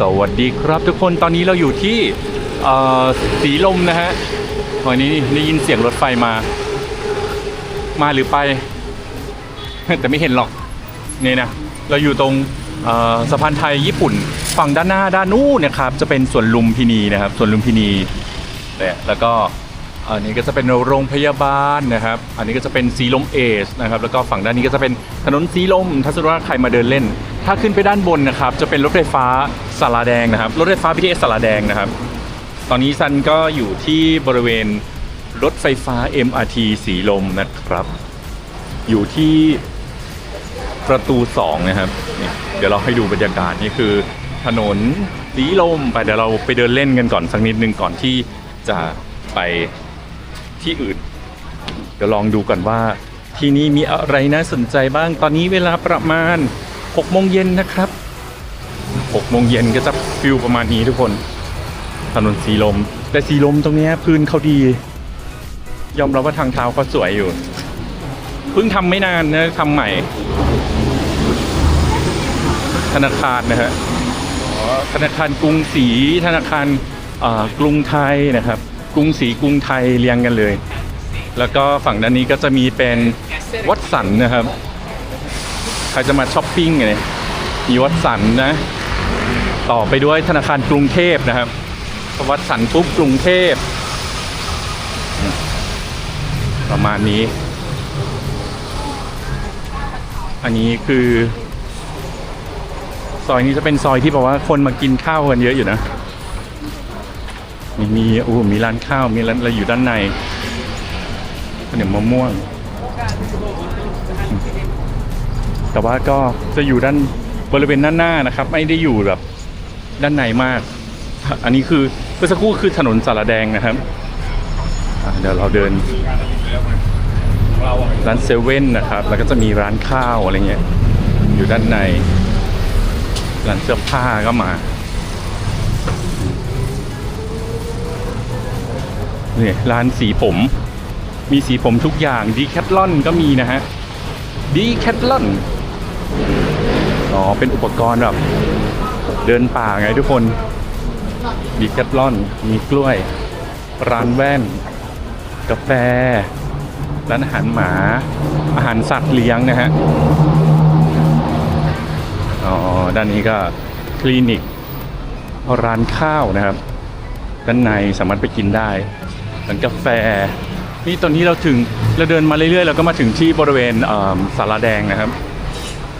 สวัสดีครับทุกคนตอนนี้เราอยู่ที่สีลมนะฮะวันนี้ได้ยินเสียงรถไฟมา มาหรือไป แต่ไม่เห็นหรอกนี่นะเราอยู่ตรงสะพานไทยญี่ปุ่น ฝั่งด้านหน้าด้านนู้นนะครับจะเป็นสวนลุมพินีนะครับสวนลุมพินีเนี่ยแล้วก็ อันนี้ก็จะเป็นโรงพยาบาลนะครับ อันนี้ก็จะเป็นสีลมเอสนะครับ แล้วก็ฝั่งด้านนี้ก็จะเป็นถนนสีลม ถ้าสมมติว่าใครมาเดินเล่น ถ้าขึ้นไปด้านบนนะครับ จะเป็นรถไฟฟ้าสาราแดงนะครับ รถไฟฟ้า BTS สาราแดงนะครับ ตอนนี้ซันก็อยู่ที่บริเวณรถไฟฟ้า MRT สีลมนะครับ อยู่ที่ประตู 2 นะครับ เดี๋ยวเราให้ดูบรรยากาศนี่คือ ถนนสีลม ไปเดี๋ยวเราไปเดินเล่นกันก่อนสักนิดนึงก่อนที่จะไป ที่อื่น เดี๋ยวลองดูก่อนว่าที่นี่มีอะไรน่าสนใจบ้าง ตอนนี้เวลาประมาณ6โมงเย็นนะครับ6โมงเย็นก็จะฟิลประมาณนี้ทุกคน ถนนสีลม แต่สีลมตรงนี้พื้นเขาดี ยอมรับว่าทางเท้าเขาสวยอยู่ เพิ่งทำไม่นานนะทำใหม่ ธนาคารนะฮะธนาคารกรุงศรีธนาคารกรุงไทยนะครับ กรุงศรีกรุงไทยเรียงกันเลย แล้วก็ฝั่งด้านนี้ก็จะมีเป็นวัดสันนะครับ ใครจะมาช้อปปิ้งเนี่ยมีวัดสันนะ ต่อไปด้วยธนาคารกรุงเทพนะครับวัดสันปุ๊บกรุงเทพ ประมาณนี้ อันนี้คือ ซอยนี้จะเป็นซอยที่บอกว่าคนมากินข้าวกันเยอะอยู่นะ มีมีโอ้มีร้านข้าวมีร้านอะไรอยู่ด้านในข้าวเหนียวมะม่วง แต่ว่าก็จะอยู่ด้านบริเวณด้านหน้านะครับ ไม่ได้อยู่แบบด้านในมาก อันนี้คือเมื่อสักครู่คือถนนสารแดงนะครับเดี๋ยวเราเดินร้านเซเว่นนะครับ แล้วก็จะมีร้านข้าวอะไรเงี้ยอยู่ด้านใน ร้านเสื้อผ้าก็มา เนี่ยร้านสีผม มีสีผมทุกอย่างดีแคทลอนก็มีนะฮะดีแคทลอนอ๋อ เป็นอุปกรณ์แบบเดินป่าไงทุกคนดีแคทลอนมีกล้วย ร้านแว่น กาแฟ ร้านอาหารหมา อาหารสัตว์เลี้ยงนะฮะอ๋อ ด้านนี้ก็คลินิกร้านข้าวนะครับ ด้านในสามารถไปกินได้ ร้านกาแฟ นี่ตอนนี้เราถึงเราเดินมาเรื่อยๆเราก็มาถึงที่บริเวณสาราแดงนะครับ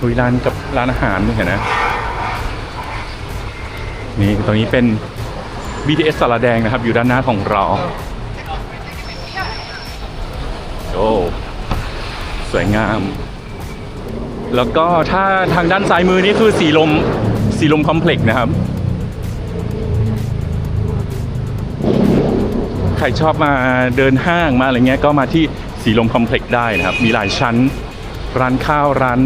อุยร้านกับร้านอาหารนี่เห็นนะนี่ตรงนี้เป็น BTS สาราแดงนะครับอยู่ด้านหน้าของเราโอ้สวยงาม แล้วก็ถ้าทางด้านซ้ายมือนี่คือสีลมสีลมคอมเพล็กซ์นะครับ ใครชอบมาเดินห้างมาอะไรเงี้ยก็มาที่สีลมคอมเพล็กซ์ได้นะครับ มีหลายชั้น ร้านข้าวร้าน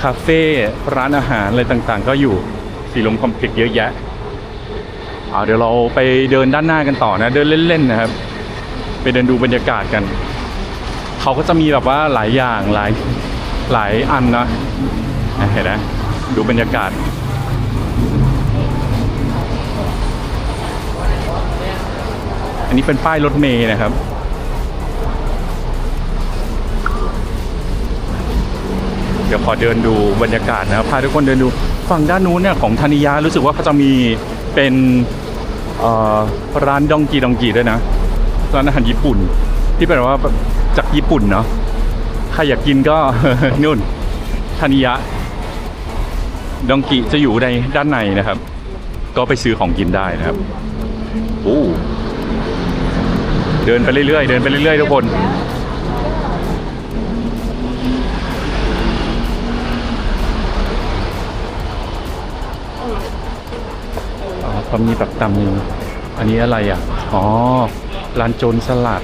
คาเฟ่ร้านอาหารอะไรต่างๆ ก็อยู่สีลมคอมเพล็กซ์เยอะแยะเอาเดี๋ยวเราไปเดินด้านหน้ากันต่อนะ เดินเล่นๆนะครับ ไปเดินดูบรรยากาศกัน เขาก็จะมีแบบว่าหลายอย่างหลายหลายอันนะเห็นไหมดูบรรยากาศ อันนี้เป็นป้ายรถเมย์นะครับ เดี๋ยวขอเดินดูบรรยากาศนะครับพาทุกคนเดินดูฝั่งด้านนู้นเนี่ยของธนิยารู้สึกว่าเขาจะมีเป็นร้านดองกีดองกีด้วยนะร้านอาหารญี่ปุ่น ที่เป็นแบบว่าจากญี่ปุ่นเนาะใครอยากกินก็นู่นธนิยะดองกิจะอยู่ในด้านในนะครับ ก็ไปซื้อของกินได้นะครับ โอ้ ดินไปเรื่อยๆ เดินไปเรื่อยๆทุกคนอ๋อเขามีแบบตำหนึ่งอันนี้อะไรอะ อ๋อร้านโจรสลัด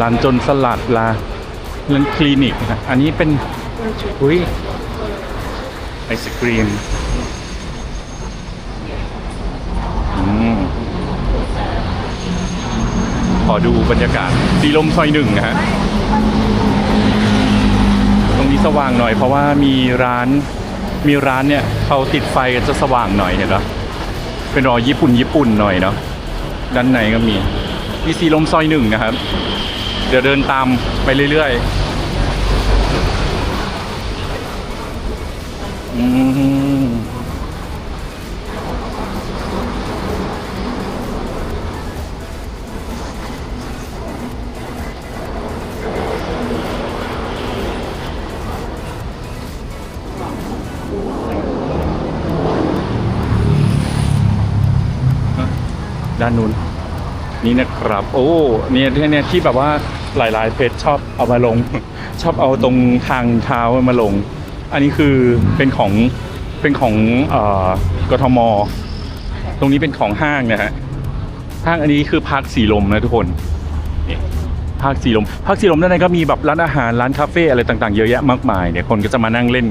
ร้านโจรสลัดลาเร้านคลินิกนะอันนี้เป็นอุ้ยไอศกรีม อืม ขอดูบรรยากาศสีลมซอยหนึ่งนะฮะ ตรงนี้สว่างหน่อยเพราะว่ามีร้านมีร้านเนี่ยเขาติดไฟจะสว่างหน่อยเห็นปะเป็นรอยญี่ปุ่นญี่ปุ่นหน่อยเนาะด้านในก็มีมีสีลมซอยหนึ่งนะครับ เดี๋ยวเดินตามไปเรื่อยๆอืมานนู้นนี่นะครับ โอ้เนี่ยเนี่ยเนี่ยที่แบบว่าหลายๆเพจชอบเอามาลง ชอบเอาตรงทางเท้ามาลง อันนี้คือเป็นของเป็นของอกทม ตรงนี้เป็นของห้างนะฮะห้างอันนี้คือพาร์คสีลมนะทุกคนพาร์คสีลมพาร์คสีลมด้านในก็มีแบบร้านอาหารร้านคาเฟ่อะไรต่างๆเยอะแยะมากมายเนี่ยคนก็จะมานั่งเล่น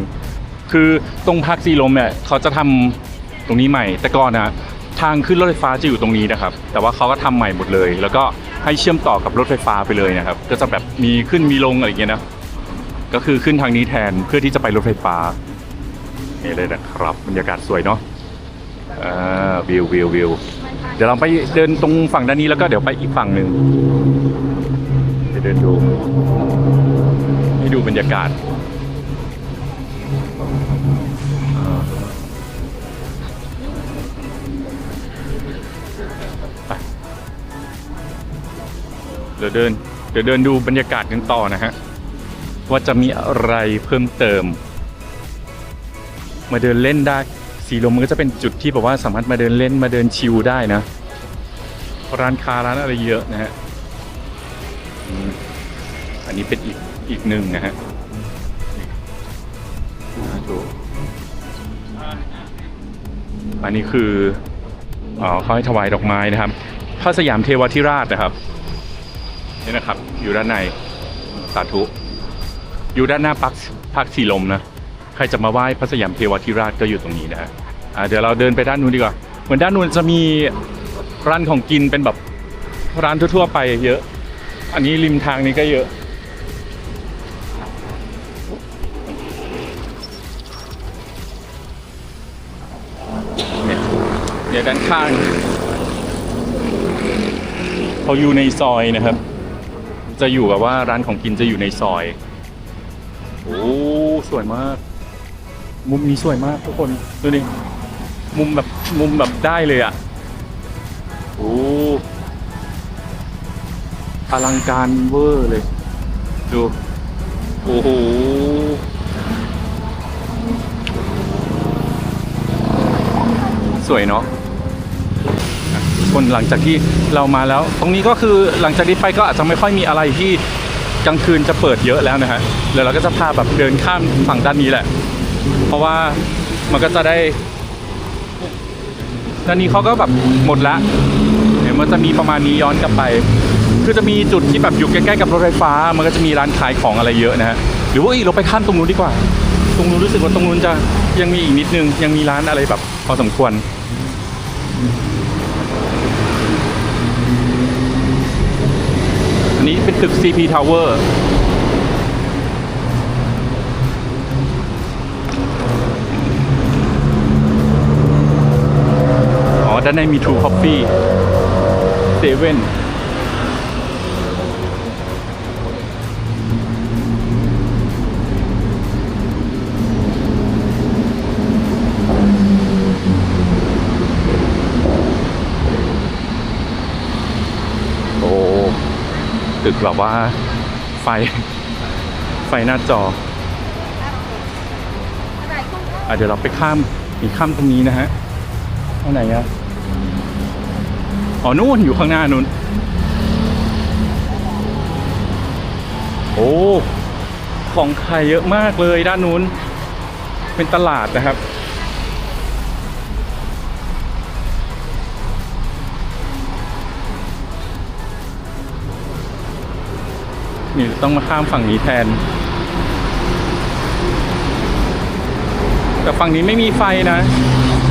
คือตรงพาร์คสีลมเนี่ยเขาจะทำตรงนี้ใหม่แต่ก่อนนะ ทางขึ้นรถไฟฟ้าจะอยู่ตรงนี้นะครับ แต่ว่าเขาก็ทำใหม่หมดเลย แล้วก็ให้เชื่อมต่อกับรถไฟฟ้าไปเลยนะครับ ก็จะแบบมีขึ้นมีลงอะไรเงี้ยนะ ก็คือขึ้นทางนี้แทนเพื่อที่จะไปรถไฟฟ้านี่เลยนะครับบรรยากาศสวยเนาะอ่าวิววิววิวเดี๋ยวเราไปเดินตรงฝั่งด้านนี้แล้วก็เดี๋ยวไปอีกฝั่งหนึ่งไปเดินดูให้ดูบรรยากาศ เดี๋ยวเดิน เดี๋ยวเดินดูบรรยากาศกันต่อนะฮะ ว่าจะมีอะไรเพิ่มเติม มาเดินเล่นได้สีลมมันก็จะเป็นจุดที่แบบว่าสามารถมาเดินเล่นมาเดินชิลได้นะ ร้านค้าร้านอะไรเยอะนะฮะอันนี้เป็นอีกอีกหนึ่งนะฮะอันนี้คืออ๋อเขาให้ถวายดอกไม้นะครับพระสยามเทวทิราชนะครับ นี่นะครับ อยู่ด้านในสาธุ อยู่ด้านหน้าพักพักสีลมนะ ใครจะมาไหว้พระสยามเทวทิราชก็อยู่ตรงนี้นะฮะอ่าเดี๋ยวเราเดินไปด้านนู้นดีกว่า เหมือนด้านนู้นจะมีร้านของกินเป็นแบบร้านทั่วๆไปเยอะ อันนี้ริมทางนี้ก็เยอะเนี่ยเนี่ยด้านข้างเขาอยู่ในซอยนะครับ จะอยู่แบบว่าร้านของกินจะอยู่ในซอยโอ้สวยมาก มุมนี้สวยมากทุกคนดูนี่มุมแบบมุมแบบได้เลยอะโอ้อลังการเวอร์เลย ดูโอ้โหสวยเนาะ คนหลังจากที่เรามาแล้ว ตรงนี้ก็คือหลังจากนี้ไปก็อาจจะไม่ค่อยมีอะไรที่กลางคืนจะเปิดเยอะแล้วนะฮะเดี๋ยวเราก็จะพาแบบเดินข้ามฝั่งด้านนี้แหละ เพราะว่ามันก็จะได้ด้านนี้เขาก็แบบหมดละเห็นมันจะมีประมาณนี้ย้อนกลับไป คือจะมีจุดที่แบบอยู่ใกล้ๆกับรถไฟฟ้า มันก็จะมีร้านขายของอะไรเยอะนะฮะหรือว่าอ้ยเราไปข้ามตรงนู้นดีกว่า ตรงนู้นรู้สึกว่าตรงนู้นจะยังมีอีกนิดนึงยังมีร้านอะไรแบบพอสมควร อันนี้ เป็นตึก CP Tower อ๋อ ด้านในมี True Coffee เซเว่นึกแบบว่าไฟ ไฟหน้าจออะเดี๋ยวเราไปข้ามอีกข้ามตรงนี้นะฮะเท่าไหนอะอ๋อนู่นอยู่ข้างหน้านู่นโอ้ของขายเยอะมากเลยด้านนู้น เป็นตลาดนะครับ นี่ต้องมาข้ามฝั่งนี้แทน แต่ฝั่งนี้ไม่มีไฟนะ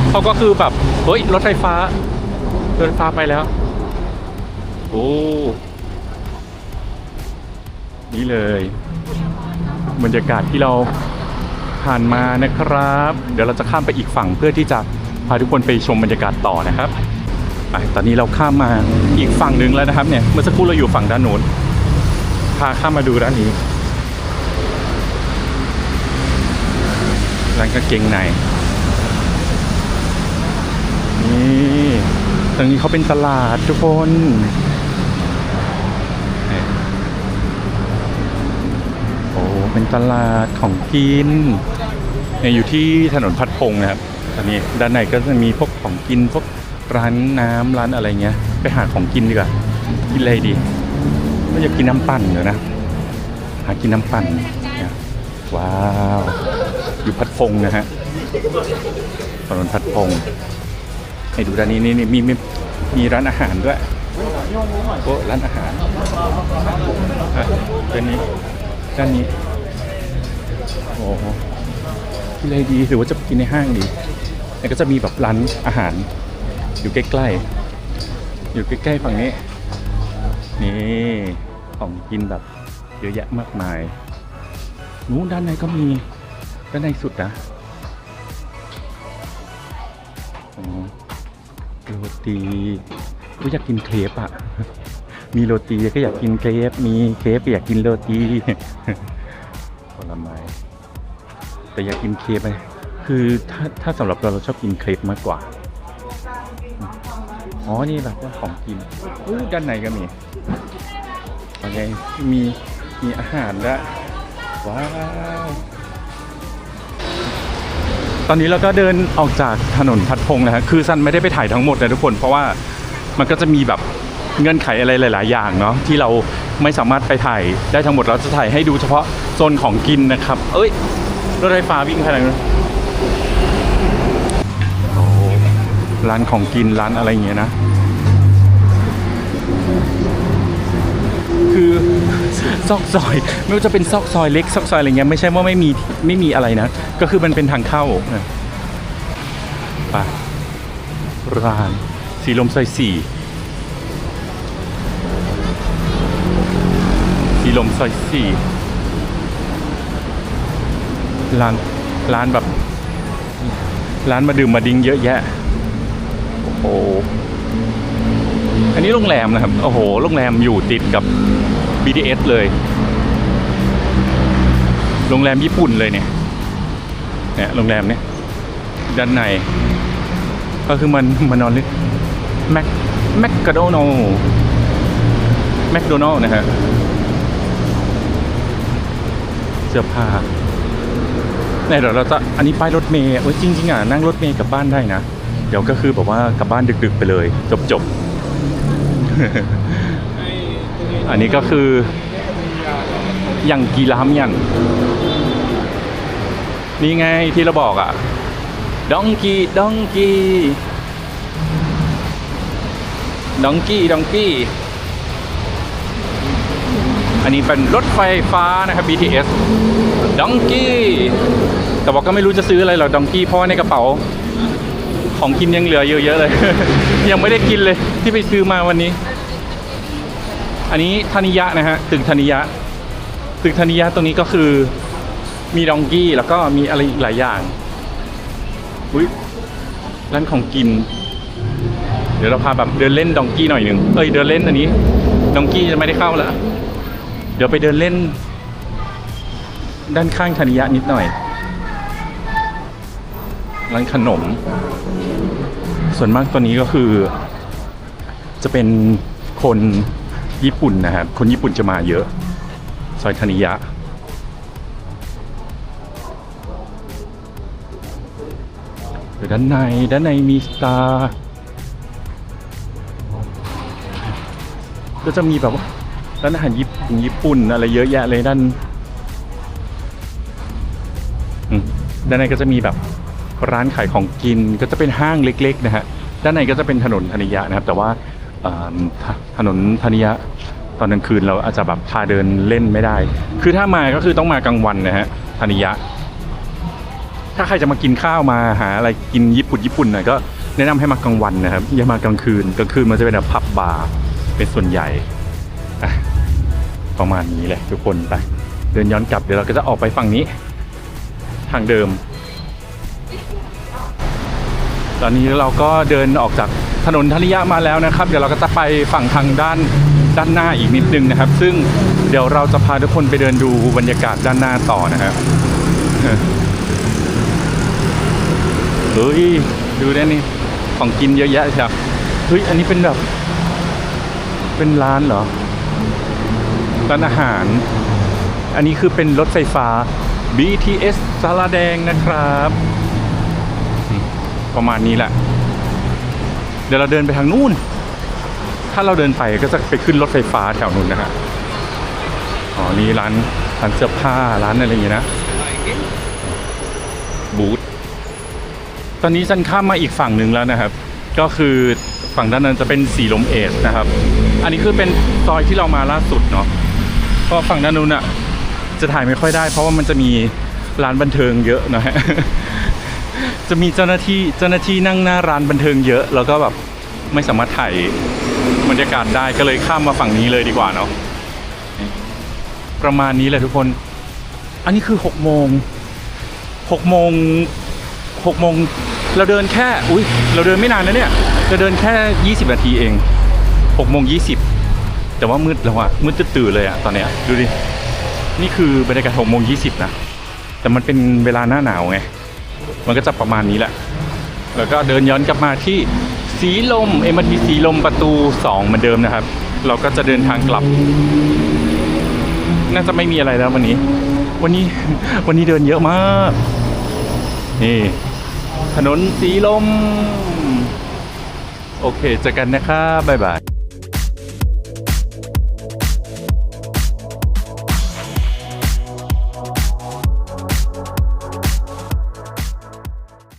เขาก็คือแบบเฮ้ยรถไฟฟ้ารถไฟฟ้าไปแล้ว โอ้นี่เลย บรรยากาศที่เราผ่านมานะครับ เดี๋ยวเราจะข้ามไปอีกฝั่งเพื่อที่จะพาทุกคนไปชมบรรยากาศต่อนะครับไปตอนนี้เราข้ามมาอีกฝั่งหนึ่งแล้วนะครับเนี่ยเมื่อสักครู่เราอยู่ฝั่งด้านโน้น พาข้ามาดูด้านนี้ ร้านกางเกงในนี่ตรงนี้เขาเป็นตลาดทุกคนโอ้เป็นตลาดของกินเนี่ยอยู่ที่ถนนพัดพงนะครับตอนนี้ด้านในก็จะมีพวกของกินพวกร้านน้ำร้านอะไรเงี้ย ไปหาของกินดีกว่ากินอะไรดี ก็อยากกินน้ำปั่นเดี๋ยวนะ หากินน้ำปั่นนี่ยว้าว อยู่พัดพงนะฮะถนนพัดพง ให้ดูด้านนี้นี่นี่มีมีมีร้านอาหารด้วยโอ้ร้านอาหารด้านนี้ด้านนี้ โอ้โหกินอะไรดีหรือว่าจะกินในห้างดีแล้วก็จะมีแบบร้านอาหาร อยู่ใกล้ๆ อยู่ใกล้ๆฝั่งนี้ นี่ ของกินแบบเยอะแยะมากมาย นู้นด้านในก็มี ด้านในสุดนะอ๋อโรตีก็อยากกินเครปอะมีโรตีก็อยากกินเครป มีเครปก็อยากกินโรตีผลไม้แต่อยากกินเครปไหมคือถ้าถ้าสำหรับเราเราชอบกินเครปมากกว่า อ๋อ นี่แบบว่าของกินอู้ด้านในก็มี โอเคมีมีอาหารด้วยว้าวตอนนี้เราก็เดินออกจากถนนพัดพงษ์นะฮะคือซันไม่ได้ไปถ่ายทั้งหมดนะทุกคน เพราะว่ามันก็จะมีแบบเงื่อนไขอะไรหลาย ๆ อย่างเนาะที่เราไม่สามารถไปถ่ายได้ทั้งหมดเราจะถ่ายให้ดูเฉพาะโซนของกินนะครับ เอ้ยรถไฟฟ้าวิ่งขนาดนั้นโอ้ร้านของกินร้านอะไรอย่างเงี้ยนะ คือซอกซอย ไม่ว่าจะเป็นซอกซอยเล็กซอกซอยอะไรเงี้ยไม่ใช่ว่าไม่มีไม่มีอะไรนะ ก็คือมันเป็นทางเข้านะไปร้านสีลมซอยสี่สีลมซอยสี่ร้านร้านแบบ ร้านมาดื่มมาดิ้งเยอะแยะ โอ้โห อันนี้โรงแรมนะครับ โอ้โห โรงแรมอยู่ติดกับ BTS เลย โรงแรมญี่ปุ่นเลยเนี่ยเนี่ยโรงแรมเนี่ย ด้านใน ก็คือมันมันนอนเล่นแม็กแมคกโดนัลแมคโดนัลนะฮะเสื้อผ้าเนี่ยเดี๋ยวเราจะอันนี้ป้ายรถเมย์เอ้ยจริง ๆ อะ นั่งรถเมย์กลับบ้านได้นะ เดี๋ยวก็คือแบบว่ากลับบ้านดึก ๆ ไปเลย จบ ๆ อันนี้ก็คืออย่างกีรามยันนี่ไงที่เราบอกอะดองกี้ดองกี้ดองกี้ดองกี้อันนี้เป็นรถไฟฟ้านะครับ BTS ดองกี้แต่ว่าก็ไม่รู้จะซื้ออะไรหรอกดองกี้เพราะว่าในกระเป๋า ของกินยังเหลือเยอะๆเลย ยังไม่ได้กินเลยที่ไปซื้อมาวันนี้ อันนี้ธนิยะนะฮะตึกธนิยะ ตึกธนิยะตรงนี้ก็คือมีดองกี้แล้วก็มีอะไรอีกหลายอย่างอุ้ยร้านของกิน เดี๋ยวเราพาแบบเดินเล่นดองกี้หน่อยหนึ่งเอ้ยเดินเล่นอันนี้ดองกี้จะไม่ได้เข้าแล้วเดี๋ยวไปเดินเล่น ด้านข้างธนิยะนิดหน่อย ร้านขนม ส่วนมากตัวนี้ก็คือ จะเป็นคนญี่ปุ่นนะครับ คนญี่ปุ่นจะมาเยอะ ซอยธนิยะเดี๋ยวด้านใน ด้านในมีสตาร์ก็จะมีแบบว่าร้านอาหารญี่ปุ่นญี่ปุ่นอะไรเยอะแยะเลยด้านด้านในก็จะมีแบบ ร้านขายของกินก็จะเป็นห้างเล็กๆนะฮะด้านในก็จะเป็นถนนธนิยะนะครับ แต่ว่าถนนธนิยะตอนกลางคืนเราอาจจะแบบพาเดินเล่นไม่ได้ คือถ้ามาก็คือต้องมากลางวันนะฮะธนิยะ ถ้าใครจะมากินข้าวมาหาอะไรกินญี่ปุ่นญี่ปุ่นหน่อยก็แนะนำให้มากลางวันนะครับอย่ามากลางคืนกลางคืนมันจะเป็นแบบผับบาร์เป็นส่วนใหญ่ประมาณนี้แหละทุกคนไปเดินย้อนกลับเดี๋ยวเราก็จะออกไปฝั่งนี้ ทางเดิม ตอนนี้เราก็เดินออกจากถนนทริยะมาแล้วนะครับ เดี๋ยวเราก็จะไปฝั่งทางด้านด้านหน้าอีกนิดนึงนะครับ ซึ่งเดี๋ยวเราจะพาทุกคนไปเดินดูบรรยากาศด้านหน้าต่อนะครับเฮ้ยดูได้นี่ของกินเยอะแยะใช่ไหมเฮ้ยอันนี้เป็นแบบ เป็นร้านเหรอร้านอาหาร อันนี้คือเป็นรถไฟฟ้า BTS สาราแดงนะครับ ประมาณนี้แหละ เดี๋ยวเราเดินไปทางนู้นถ้าเราเดินไปก็จะไปขึ้นรถไฟฟ้าแถวนู้นนะฮะอ๋อนี่ร้านร้านเสื้อผ้าร้านอะไรอย่างเงี้ยนะบูธตอนนี้ฉันข้ามมาอีกฝั่งหนึ่งแล้วนะครับ ก็คือฝั่งด้านนั้นจะเป็นสีลมเอสนะครับ อันนี้คือเป็นซอยที่เรามาล่าสุดเนาะเพราะฝั่งด้านนู้นอะจะถ่ายไม่ค่อยได้ เพราะว่ามันจะมีร้านบันเทิงเยอะนะฮะ จะมีเจ้าหน้าที่เจ้าหน้าที่นั่งหน้าร้านบันเทิงเยอะ แล้วก็แบบไม่สามารถถ่ายบรรยากาศได้ก็เลยข้ามมาฝั่งนี้เลยดีกว่าเนาะประมาณนี้แหละทุกคน อันนี้คือหกโมงหกโมงหกโมงเราเดินแค่อุ้ยเราเดินไม่นานนะเนี่ยเราเดินแค่ยี่สิบนาทีเองหกโมงยี่สิบแต่ว่ามืดแล้วอะมืดตื่นเลยอะตอนเนี้ยดูดิ นี่คือบรรยากาศหกโมงยี่สิบนะ แต่มันเป็นเวลาหน้าหนาวไง มันก็จะประมาณนี้แหละ แล้วก็เดินย้อนกลับมาที่สีลมเอ็มทีสีลมประตูสองเหมือนเดิมนะครับ เราก็จะเดินทางกลับ น่าจะไม่มีอะไรแล้ววันนี้ วันนี้วันนี้เดินเยอะมาก นี่ ถนนสีลม โอเคเจอกันนะครับ บ๊ายบาย